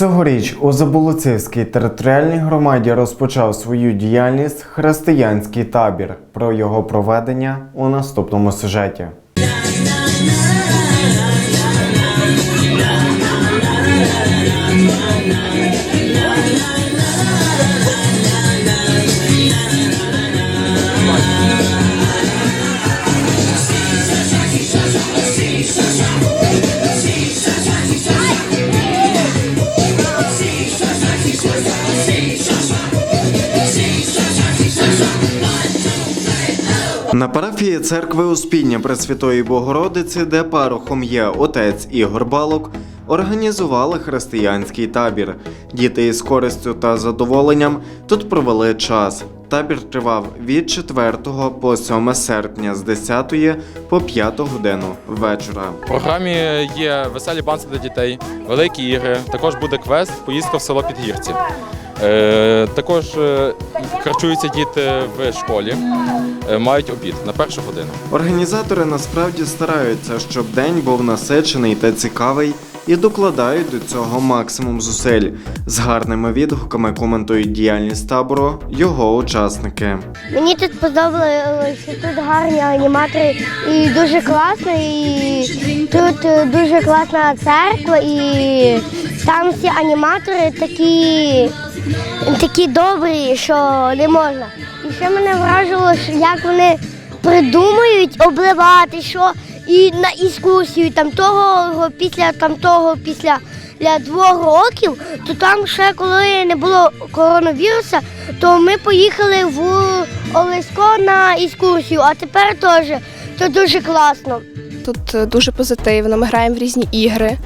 Цьогоріч у Заболоцівській територіальній громаді розпочав свою діяльність християнський табір. Про його проведення у наступному сюжеті. На парафії церкви Успіння Пресвятої Богородиці, де парохом є отець Ігор Балок, організували християнський табір. Діти із користю та задоволенням тут провели час. Табір тривав від 4 по 7 серпня з 10 по 5 годину вечора. В програмі є веселі банці для дітей, великі ігри. Також буде квест, поїздка в село Підгірці. Е, також е, харчуються діти в школі, е, мають обід на першу годину. Організатори насправді стараються, щоб день був насичений та цікавий, і докладають до цього максимум зусиль. З гарними відгуками коментують діяльність табору його учасники. Мені тут сподобалося, що тут гарні аніматори і дуже класно, і тут дуже класна церква, і там всі аніматори такі, такі добрі, що не можна. І ще мене вражило, як вони придумують обливати, що і на екскурсію там того після там того після для двох років, то там ще коли не було коронавіруса, то ми поїхали в Олесько на екскурсію, а тепер теж то дуже класно. Тут е, дуже позитивно. Ми граємо в різні ігри.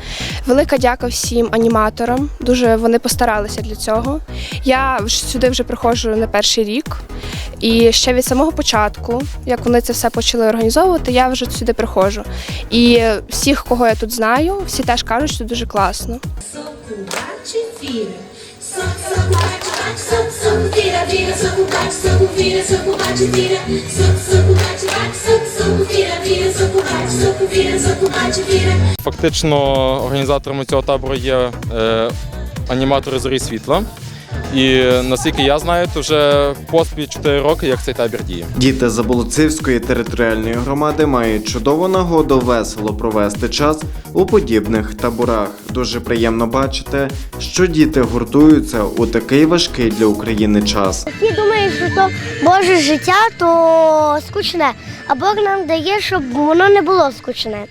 Велика дяка всім аніматорам. Дуже вони постаралися для цього. Я сюди вже приходжу не перший рік. І ще від самого початку, як вони це все почали організовувати, я вже сюди приходжу. І е, всіх, кого я тут знаю, всі теж кажуть, що дуже класно. Vira. Vira. Soco, bate, vira. Soco, Фактично організаторами цього табору є е, аніматори зорі світла. І наскільки я знаю, то вже поспіль 4 роки, як цей табір діє. Діти Заболоцівської територіальної громади мають чудову нагоду весело провести час у подібних таборах. Дуже приємно бачити, що діти гуртуються у такий важкий для України час. Всі думають, що то Боже життя, то скучне, а Бог нам дає, щоб воно не було скучне.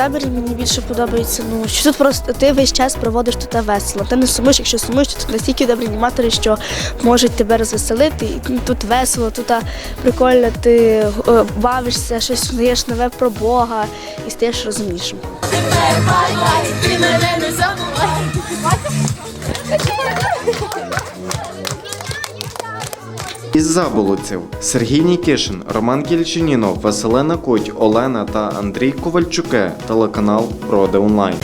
Таборі мені більше подобається, ну що тут просто ти весь час проводиш тут весело. Ти не сумуєш, якщо сумуєш, то тут настільки добрі аніматори, що можуть тебе розвеселити. І ну, тут весело, тут прикольно, ти е, бавишся, щось узнаєш нове про Бога і стаєш розумнішим. Із Заболоців Сергій Нікішин, Роман Кільчинінов, Василена Куть, Олена та Андрій Ковальчуке, телеканал Роди Онлайн.